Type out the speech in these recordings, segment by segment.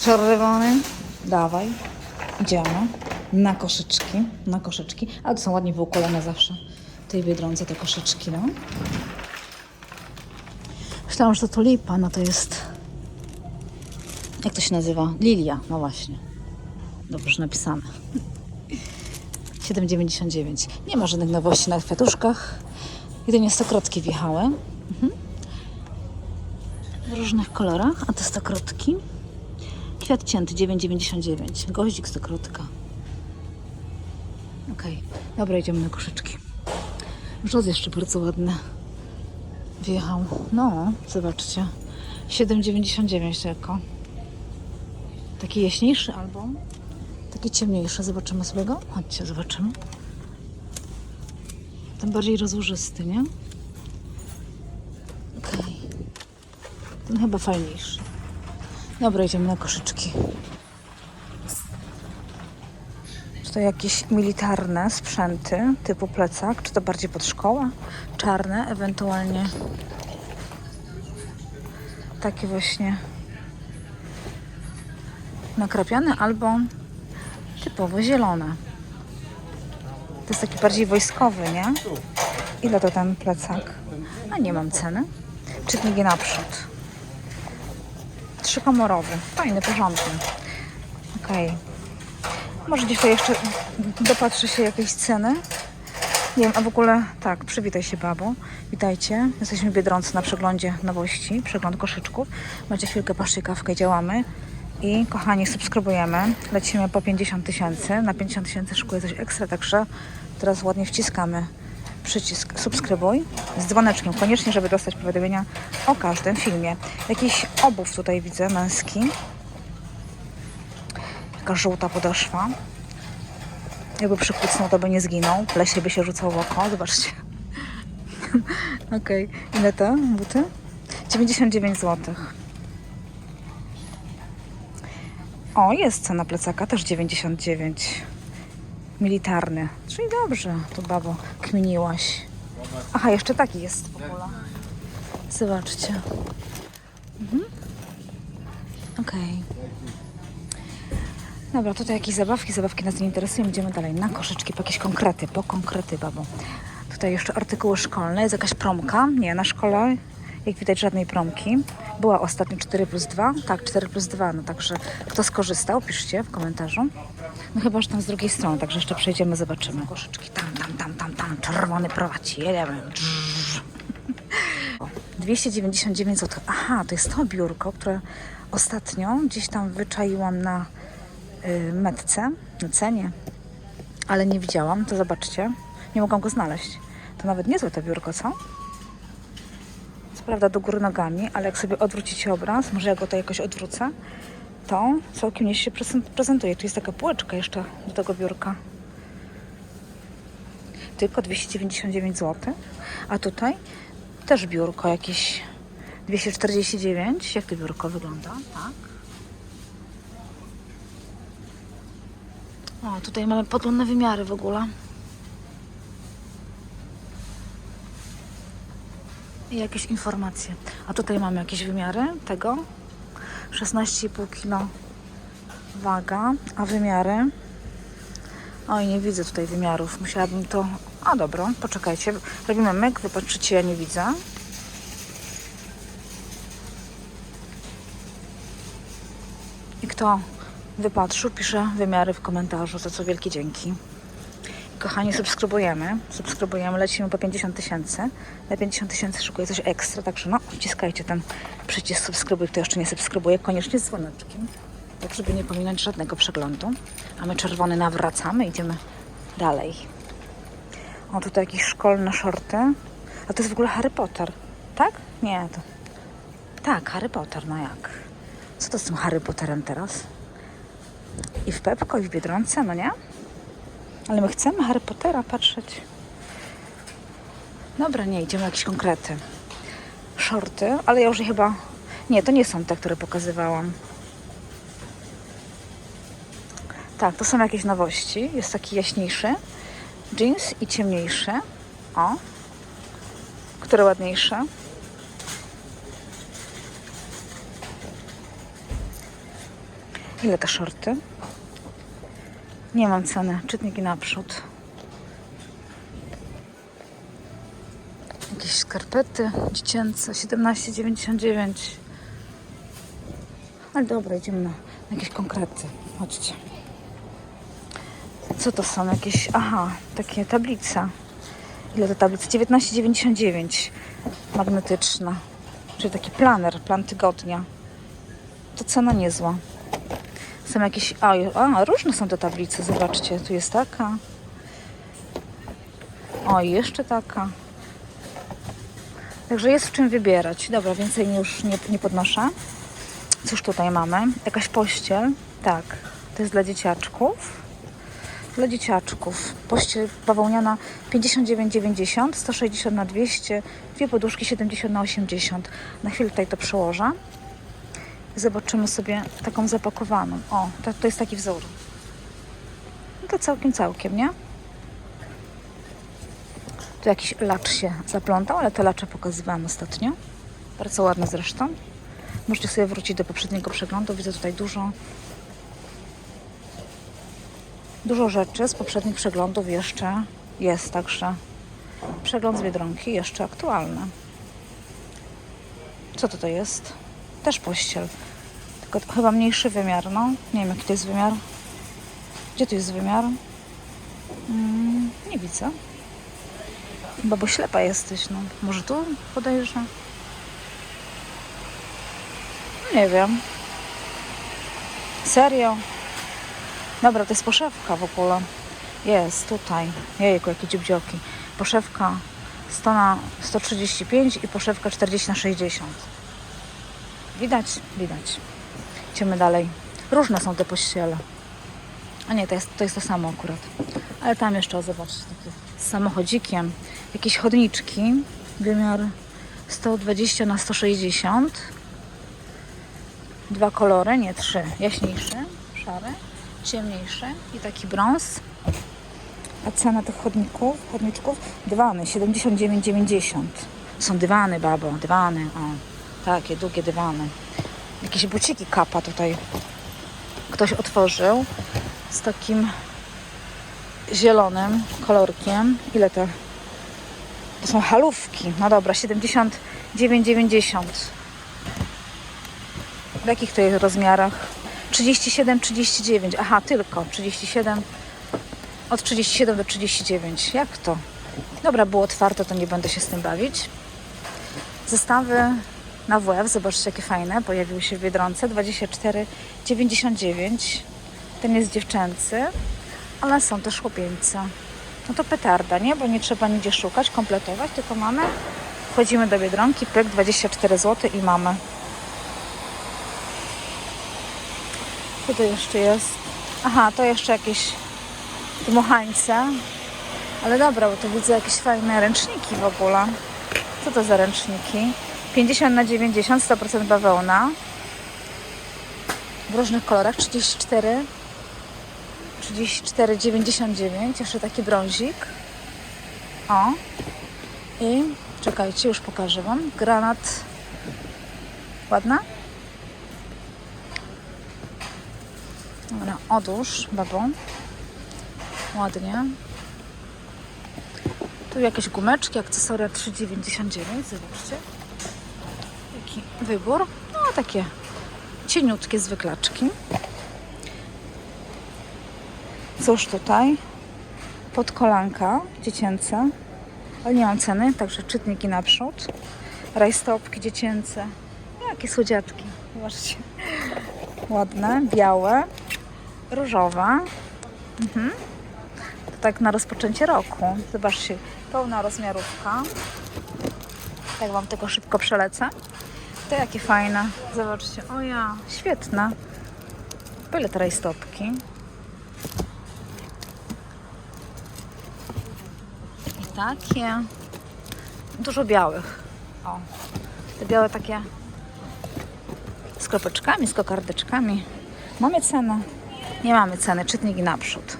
Czerwony, dawaj, idziemy na koszyczki, na koszyczki, ale to są ładnie wyukolone zawsze w tej Biedronce te koszyczki, no. Myślałam, że to tulipa, no to jest, jak to się nazywa? Lilia, no właśnie. Dobrze napisane. 7,99. Nie ma żadnych nowości na kwiatuszkach. Jedynie stokrotki wjechały. Mhm. W różnych kolorach, a te stokrotki. Kwiat cięty 9,99. Goździk stokrotka. Okej, dobra, idziemy na koszyczki. Brzoz jeszcze bardzo ładny. Wjechał. No, zobaczcie. 7,99 tylko. Taki jaśniejszy albo taki ciemniejszy. Zobaczymy sobie go. Chodźcie, zobaczymy. Ten bardziej rozłożysty, nie? Okej. Ten chyba fajniejszy. Dobra, idziemy na koszyczki. Tutaj jakieś militarne sprzęty typu plecak, czy to bardziej pod szkołę? Czarne, ewentualnie takie właśnie nakrapiane albo typowo zielone. To jest taki bardziej wojskowy, nie? Ile to ten plecak? A nie mam ceny. Czytniki naprzód. Trzykomorowy. Fajny, porządny. Okej. Może tutaj jeszcze dopatrzę się jakiejś ceny. Nie wiem, a w ogóle tak, przywitaj się babo. Witajcie. Jesteśmy w na przeglądzie nowości, przegląd koszyczków. Macie chwilkę, patrzcie, kawkę, działamy. I kochani, subskrybujemy. Lecimy po 50 tysięcy. Na 50 tysięcy szykuje coś ekstra, także teraz ładnie wciskamy przycisk subskrybuj z dzwoneczkiem, koniecznie, żeby dostać powiadomienia o każdym filmie. Jakiś obuw tutaj widzę, męski. Taka żółta podeszwa. Jakby przykucnął, to by nie zginął. Lesie by się rzucał w oko. Zobaczcie. Okej. Ile to buty? 99 zł. O, jest cena plecaka, też 99. Militarny. Czyli dobrze, tu babo kminiłaś. Aha, jeszcze taki jest w ogóle. Zobaczcie. Mhm. Okej. Dobra, tutaj jakieś zabawki, zabawki nas nie interesują. Idziemy dalej na koszyczki, po jakieś konkrety, po konkrety, babo. Tutaj jeszcze artykuły szkolne, jest jakaś promka. Nie, na szkole, jak widać, żadnej promki. Była ostatnio 4 plus 2. Tak, 4 plus 2, no także kto skorzystał, piszcie w komentarzu. No chyba, że tam z drugiej strony, także jeszcze przejdziemy, zobaczymy. Koszyczki tam, tam, tam, tam, tam, czerwony prowadzi, jedziemy. Drrrr. 299 zł. Aha, to jest to biurko, które ostatnio gdzieś tam wyczaiłam na y, metce, na cenie, ale nie widziałam, to zobaczcie. Nie mogłam go znaleźć. To nawet niezłe to biurko, co? Co prawda do góry nogami, ale jak sobie odwrócicie obraz, może ja go to jakoś odwrócę, to całkiem nieźle się prezent- prezentuje. Tu jest taka półeczka jeszcze do tego biurka. Tylko 299 zł. A tutaj też biurko jakieś 249. Jak to biurko wygląda? Tak. O, tutaj mamy podgląd wymiary w ogóle. I jakieś informacje. A tutaj mamy jakieś wymiary tego. 16,5 kg waga, a wymiary. Oj, nie widzę tutaj wymiarów. Musiałabym to. A dobra, poczekajcie. Robimy myk, wy patrzycie, ja nie widzę. I kto wypatrzył, pisze wymiary w komentarzu, za co wielkie dzięki. Kochani, subskrybujemy. Subskrybujemy, lecimy po 50 tysięcy. Na 50 tysięcy szykuje coś ekstra, także no, wciskajcie ten przycisk subskrybuj, kto jeszcze nie subskrybuje, koniecznie z dzwoneczkiem, tak żeby nie pominąć żadnego przeglądu. A my czerwony nawracamy, idziemy dalej. O, tutaj jakieś szkolne shorty. A to jest w ogóle Harry Potter, tak? Nie, to... Tak, Harry Potter, no jak? Co to z tym Harry Potterem teraz? I w Pepko, i w Biedronce, no nie? Ale my chcemy Harry Pottera patrzeć. Dobra, nie, idziemy jakieś konkrety. Shorty, ale ja już chyba... Nie, to nie są te, które pokazywałam. Tak, to są jakieś nowości. Jest taki jaśniejszy jeans i ciemniejszy. O. Które ładniejsze? Ile te shorty? Nie mam ceny. Czytniki naprzód. Jakieś skarpety dziecięce 17,99. Ale dobra, idziemy na, jakieś konkrety. Chodźcie. Co to są? Jakieś. Aha, takie tablice. Ile to tablic? 19,99. Magnetyczna. Czyli taki planer, plan tygodnia. To cena niezła. Są jakieś. A, a różne są te tablice, zobaczcie. Tu jest taka. O, jeszcze taka. Także jest w czym wybierać. Dobra, więcej już nie, nie podnoszę. Cóż tutaj mamy? Jakaś pościel. Tak, to jest dla dzieciaczków. Dla dzieciaczków. Pościel bawełniana 59,90, 160 na 200, dwie poduszki 70 na 80. Na chwilę tutaj to przełożę. Zobaczymy sobie taką zapakowaną. O, to, to jest taki wzór. No to całkiem, całkiem, nie? Tu jakiś lacz się zaplątał, ale te lacze pokazywałam ostatnio. Bardzo ładne zresztą. Możecie sobie wrócić do poprzedniego przeglądu. Widzę tutaj dużo dużo rzeczy z poprzednich przeglądów jeszcze jest, także przegląd z Biedronki jeszcze aktualny. Co to to jest? Też pościel. Tylko chyba mniejszy wymiar, no. Nie wiem, jaki to jest wymiar. Gdzie tu jest wymiar? Mm, nie widzę. Chyba, bo ślepa jesteś, no. Może tu podejrzę? Nie wiem. Serio? Dobra, to jest poszewka w ogóle. Jest, tutaj. Jejku, jakie dziubdzioki. Poszewka 100 na 135 i poszewka 40 na 60. Widać? Widać. Idziemy dalej. Różne są te pościele. A nie, to jest, to jest to samo akurat. Ale tam jeszcze, o, zobaczcie, z samochodzikiem. Jakieś chodniczki. Wymiar 120 na 160. Dwa kolory, nie trzy. Jaśniejszy, szary, ciemniejszy i taki brąz. A cena tych chodników, chodniczków? Dywany 79,90. Są dywany, babo, dywany. O, takie długie dywany. Jakieś buciki kapa tutaj ktoś otworzył z takim zielonym kolorkiem. Ile to? To są halówki. No dobra, 79,90. W jakich to jest rozmiarach? 37, 39. Aha, tylko 37. Od 37 do 39. Jak to? Dobra, było otwarte, to nie będę się z tym bawić. Zestawy na WF, zobaczcie jakie fajne, pojawiły się w Biedronce. 24,99. Ten jest dziewczęcy, ale są też chłopieńce. No to petarda, nie? Bo nie trzeba nigdzie szukać, kompletować, tylko mamy. Wchodzimy do Biedronki, pyk, 24 zł i mamy. Co to jeszcze jest? Aha, to jeszcze jakieś dmuchańce. Ale dobra, bo tu widzę jakieś fajne ręczniki w ogóle. Co to za ręczniki? 50 na 90, 100% bawełna. W różnych kolorach. 34, 34, 99. Jeszcze taki brązik. O. I czekajcie, już pokażę Wam. Granat. Ładna? Dobra, odłóż, babą. Ładnie. Tu jakieś gumeczki, akcesoria 3,99. Zobaczcie. Wybór. No, takie cieniutkie zwyklaczki. Cóż tutaj? Podkolanka dziecięce. Ale nie mam ceny, także czytniki naprzód. Rajstopki dziecięce. Jakie słodziatki. Zobaczcie. Ładne, białe, różowe. Mhm. To tak na rozpoczęcie roku. Zobaczcie, pełna rozmiarówka. Tak Wam tylko szybko przelecę. To jakie fajne. Zobaczcie. O ja, świetne. Ile te rajstopki? I takie. Dużo białych. O, te białe takie z kropeczkami, z kokardeczkami. Mamy cenę? Nie mamy ceny, czytniki naprzód.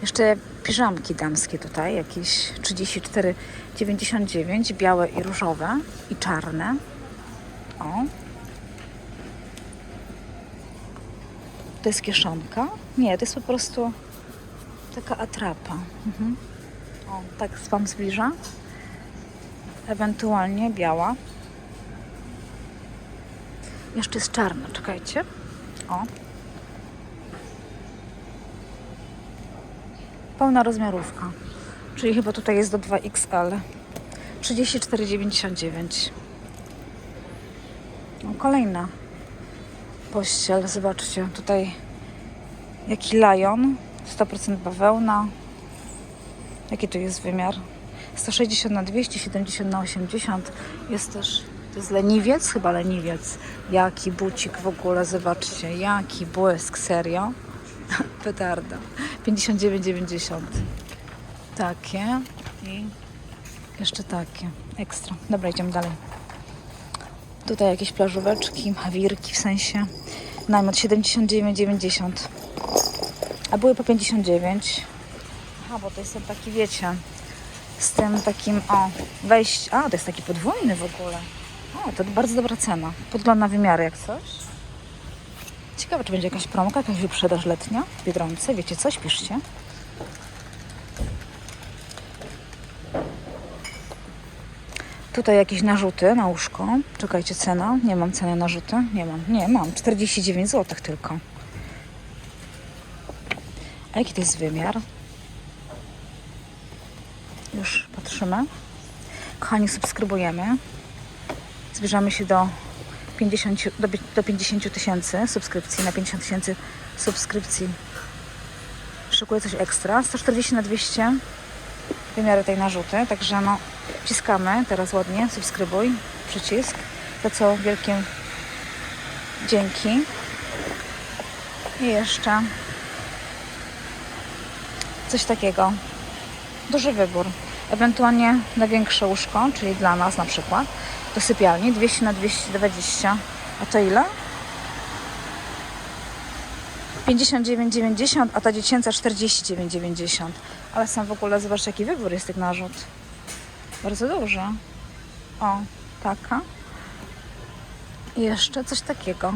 Jeszcze piżamki damskie tutaj, jakieś 34,99, białe i różowe i czarne. O. To jest kieszonka? Nie, to jest po prostu taka atrapa. Mhm. O, tak Wam zbliża. Ewentualnie biała. Jeszcze jest czarna, czekajcie. O. Pełna rozmiarówka. Czyli chyba tutaj jest do 2XL. 34,99. No, kolejna pościel. Zobaczcie, tutaj jaki lajon. 100% bawełna. Jaki tu jest wymiar? 160 na 200, 70 na 80. Jest też, to jest leniwiec, chyba leniwiec. Jaki bucik w ogóle, zobaczcie, jaki błysk, serio. Petarda. 59,90. Takie i jeszcze takie. Ekstra. Dobra, idziemy dalej. Tutaj jakieś plażóweczki, hawirki w sensie. Najmot 79,90. A były po 59. Aha, bo to jest ten taki, wiecie, z tym takim, o, wejść. A, to jest taki podwójny w ogóle. O, to bardzo dobra cena. Podgląd na wymiary jak coś. Ciekawe, czy będzie jakaś promka, jakaś wyprzedaż letnia w Biedronce. Wiecie coś? Piszcie. Tutaj jakieś narzuty na łóżko. Czekajcie, cena. Nie mam ceny narzuty. Nie mam. Nie, mam. 49 zł tylko. A jaki to jest wymiar? Już patrzymy. Kochani, subskrybujemy. Zbliżamy się do 50 do, do 50 tysięcy subskrypcji. Na 50 tysięcy subskrypcji szykuję coś ekstra. 140 na 200 wymiary tej narzuty. Także no, wciskamy teraz ładnie. Subskrybuj. Przycisk. To co wielkie dzięki. I jeszcze coś takiego. Duży wybór. Ewentualnie na większe łóżko, czyli dla nas na przykład, do sypialni 200 na 220. A to ile? 59,90, a ta dziecięca 49,90. Ale sam w ogóle zobacz jaki wybór jest tych narzut. Bardzo duży. O, taka. I jeszcze coś takiego.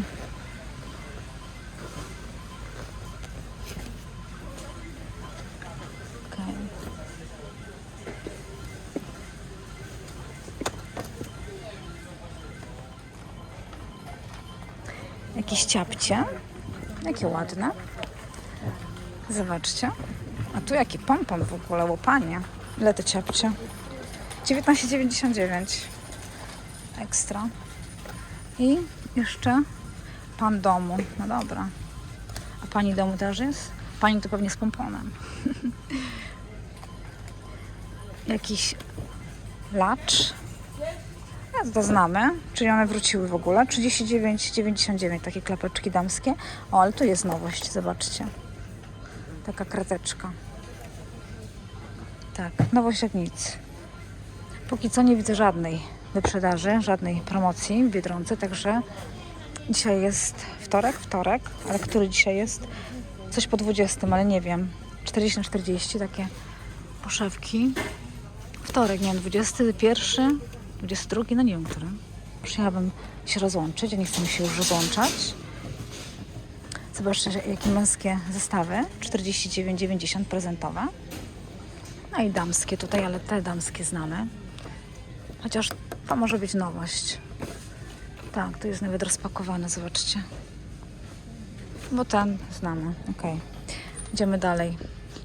Jakieś ciapcie. Jakie ładne. Zobaczcie. A tu jaki pompon w ogóle, łopanie. Ile to ciapcie? 19,99. Ekstra. I jeszcze pan domu. No dobra. A pani domu też jest? Pani to pewnie z pomponem. Jakiś lacz. Ja to znamy, czyli one wróciły w ogóle. 39,99 takie klapeczki damskie. O, ale tu jest nowość, zobaczcie. Taka krateczka. Tak, nowość jak nic. Póki co nie widzę żadnej wyprzedaży, żadnej promocji w Biedronce, także dzisiaj jest wtorek, wtorek, ale który dzisiaj jest? Coś po 20, ale nie wiem. 40 na 40, takie poszewki. Wtorek, nie wiem, 21, 22, no nie wiem, który. Przyjechałabym się rozłączyć, a nie chcę mi się już rozłączać. Zobaczcie, jakie męskie zestawy. 49,90 prezentowe. No i damskie tutaj, ale te damskie znamy. Chociaż to może być nowość. Tak, to jest nawet rozpakowane, zobaczcie. Bo ten znamy, okej. Idziemy dalej.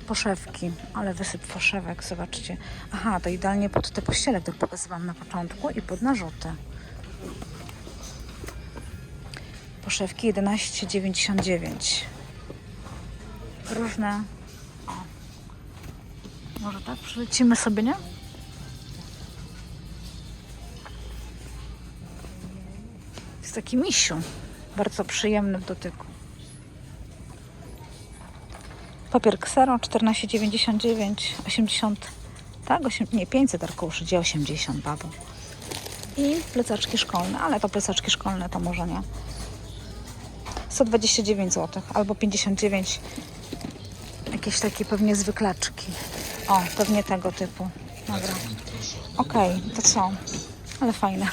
Poszewki, ale wysyp poszewek, zobaczcie. Aha, to idealnie pod te pościele, które pokazywałam na początku i pod narzuty. Poszewki 11,99. Różne. O. Może tak przylecimy sobie, nie? Jest taki misiu. Bardzo przyjemny w dotyku. Papier ksero 14,99, 80, tak? 8, nie, 500 arkuszy, gdzie 80 babo. I plecaczki szkolne, ale to plecaczki szkolne to może nie. 129 zł albo 59 jakieś takie pewnie zwyklaczki. O, pewnie tego typu. Dobra. Okej, to co? Ale fajne.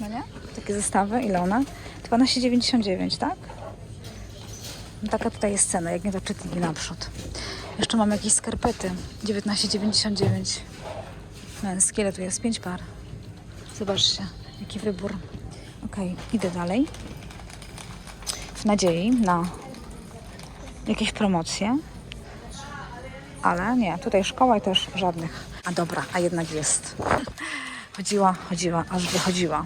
No nie? Takie zestawy, ile one? 12,99, tak? No taka tutaj jest cena, jak nie to czytniki naprzód. Jeszcze mam jakieś skarpety. 19,99. Męskie, ile tu jest? 5 par. Zobaczcie, jaki wybór. Okej, idę dalej. W nadziei na jakieś promocje. Ale nie, tutaj szkoła i też żadnych. A dobra, a jednak jest. Chodziła, chodziła, aż wychodziła.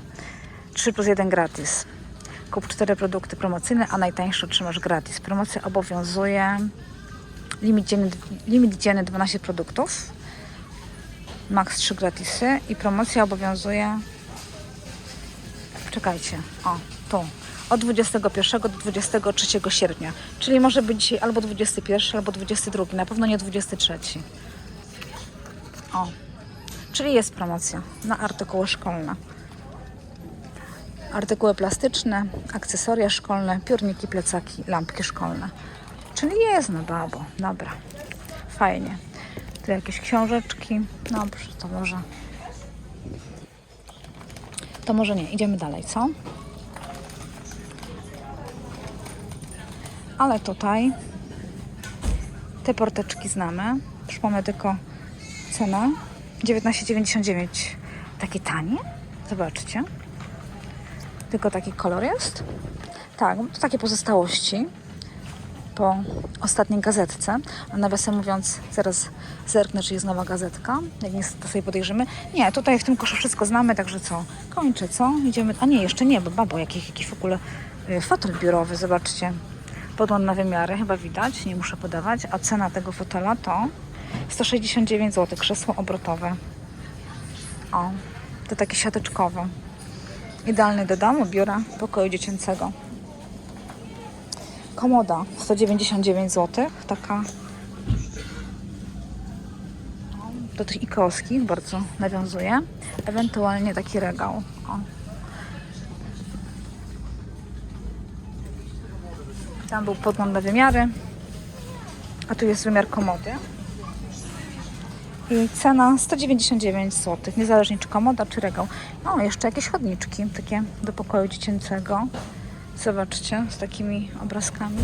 3 plus 1 gratis. Kup 4 produkty promocyjne, a najtańsze otrzymasz gratis. Promocja obowiązuje. Limit dzienny, limit dzienny 12 produktów. Max 3 gratisy. I promocja obowiązuje. Czekajcie. O, tu. Od 21 do 23 sierpnia. Czyli może być dzisiaj albo 21, albo 22. Na pewno nie 23. O. Czyli jest promocja na artykuły szkolne. Artykuły plastyczne, akcesoria szkolne, piórniki, plecaki, lampki szkolne. Czyli jest na babo. Dobra. Fajnie. Tu jakieś książeczki. Dobrze, to może. To może nie. Idziemy dalej, co? Ale tutaj te porteczki znamy. Przypomnę tylko cenę 19,99. Takie tanie? Zobaczcie. Tylko taki kolor jest. Tak, to takie pozostałości po ostatniej gazetce. A nawiasem mówiąc, zaraz zerknę, czy jest nowa gazetka. Jak nie, to sobie podejrzymy. Nie, tutaj w tym koszu wszystko znamy, także co? Kończę, co? Idziemy. A nie, jeszcze nie, bo babo, jakiś, jakiś w ogóle y, fotel biurowy, zobaczcie. Podłon na wymiary, chyba widać, nie muszę podawać. A cena tego fotela to 169 zł, krzesło obrotowe. O, to takie siateczkowe. Idealny do domu, biura, pokoju dziecięcego. Komoda 199 zł, taka no, do tych ikowskich bardzo nawiązuje. Ewentualnie taki regał. O. Tam był podgląd na wymiary, a tu jest wymiar komody. I cena 199 zł, niezależnie czy komoda, czy regał. No, jeszcze jakieś chodniczki, takie do pokoju dziecięcego. Zobaczcie, z takimi obrazkami.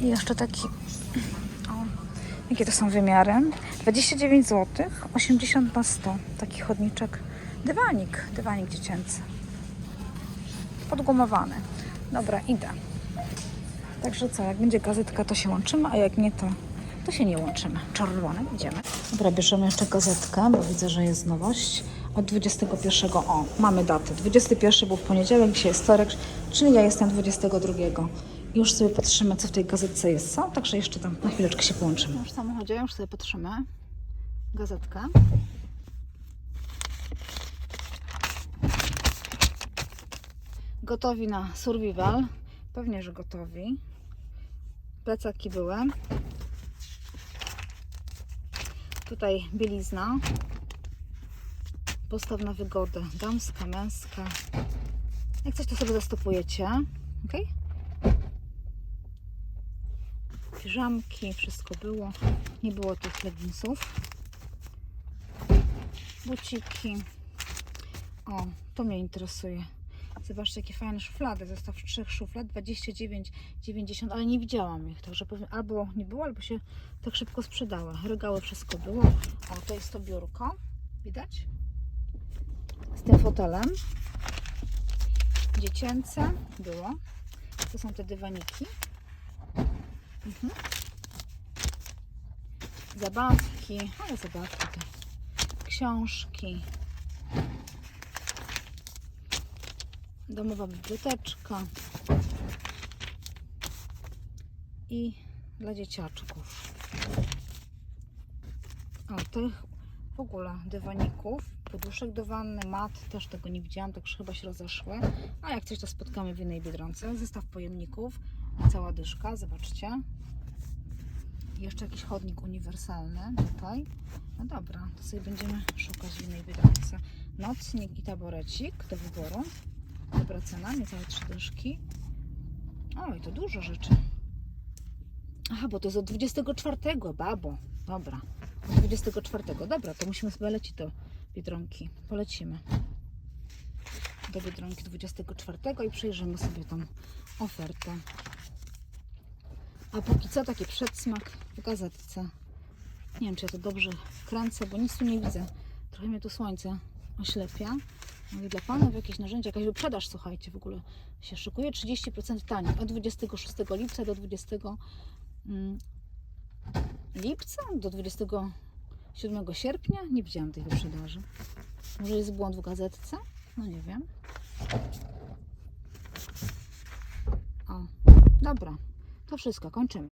I jeszcze taki. O, jakie to są wymiary? 29 zł, 80 na 100. Taki chodniczek. Dywanik, dywanik dziecięcy. Podgumowany. Dobra, idę. Także co, jak będzie gazetka, to się łączymy, a jak nie, to, to się nie łączymy. Czerwone, idziemy. Dobra, bierzemy jeszcze gazetkę, bo widzę, że jest nowość. Od 21. O, mamy datę. 21 był w poniedziałek, dzisiaj jest wtorek, czyli ja jestem 22. I Już sobie patrzymy, co w tej gazetce jest, co? Także jeszcze tam na chwileczkę się połączymy. Już w samochodzie, już sobie patrzymy. Gazetkę. Gotowi na survival. Pewnie, że gotowi. Plecaki były. Tutaj bielizna. Postaw na wygodę. Damska, męska. Jak coś to sobie zastopujecie. Ok? Piżamki, wszystko było. Nie było tych leginsów. Buciki. O, to mnie interesuje. Zobaczcie, jakie fajne szuflady. Zestaw trzech szuflad, 29,90, ale nie widziałam ich, także pewnie albo nie było, albo się tak szybko sprzedały. Regały, wszystko było. O, to jest to biurko. Widać? Z tym fotelem. Dziecięce było. To są te dywaniki. Mhm. Zabawki, ale zabawki. Książki. Domowa biblioteczka i dla dzieciaczków. O, tych w ogóle dywaników, poduszek do wanny, mat, też tego nie widziałam, tak chyba się rozeszły. A jak coś to spotkamy w innej Biedronce. Zestaw pojemników, cała dyszka, zobaczcie. Jeszcze jakiś chodnik uniwersalny tutaj. No dobra, to sobie będziemy szukać w innej Biedronce. Nocnik i taborecik do wyboru. Dobra cena, niecałe trzy dyszki. Oj, to dużo rzeczy. Aha, bo to jest od 24, babo. Dobra, od 24. Dobra, to musimy sobie lecieć do Biedronki. Polecimy. do Biedronki 24 i przejrzymy sobie tą ofertę. A póki co taki przedsmak w gazetce. Nie wiem, czy ja to dobrze kręcę, bo nic tu nie widzę. Trochę mnie tu słońce oślepia. I dla Panów jakieś narzędzia, jakaś wyprzedaż, słuchajcie, w ogóle się szykuje. 30% taniej od 26 lipca do 20 mm, lipca do 27 sierpnia. Nie widziałam tej wyprzedaży. Może jest błąd w gazetce? No nie wiem. O, dobra. To wszystko, kończymy.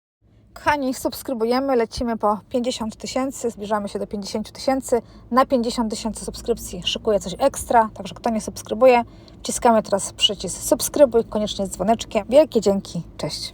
Kochani, subskrybujemy, lecimy po 50 tysięcy, zbliżamy się do 50 tysięcy. Na 50 tysięcy subskrypcji szykuję coś ekstra, także kto nie subskrybuje, wciskamy teraz przycisk subskrybuj, koniecznie z dzwoneczkiem. Wielkie dzięki, cześć.